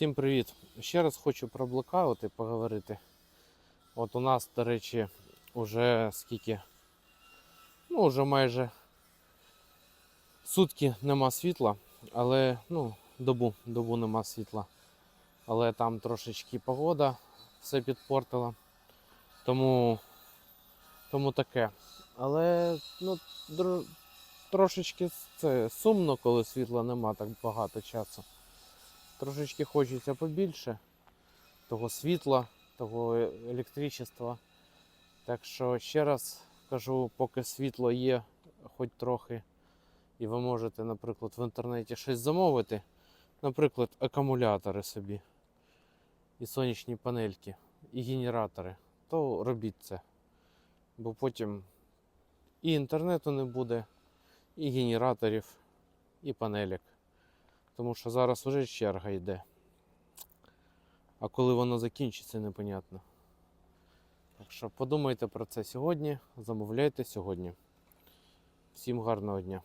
Всім привіт! Ще раз хочу про блокаути поговорити. От у нас, до речі, уже скільки, ну, вже майже сутки нема світла, але ну, добу, добу нема світла. Але там трошечки погода все підпортила. Тому, тому таке. Але ну, трошечки це сумно, коли світла нема так багато часу. Трошечки хочеться побільше того світла, того електричества. Так що ще раз кажу, поки світло є, хоч трохи, і ви можете, наприклад, в інтернеті щось замовити, наприклад, акумулятори собі, і сонячні панельки, і генератори, то робіть це. Бо потім і інтернету не буде, і генераторів, і панелек. Тому що зараз уже черга йде. А коли воно закінчиться, непонятно. Так що подумайте про це сьогодні, замовляйте сьогодні. Всім гарного дня.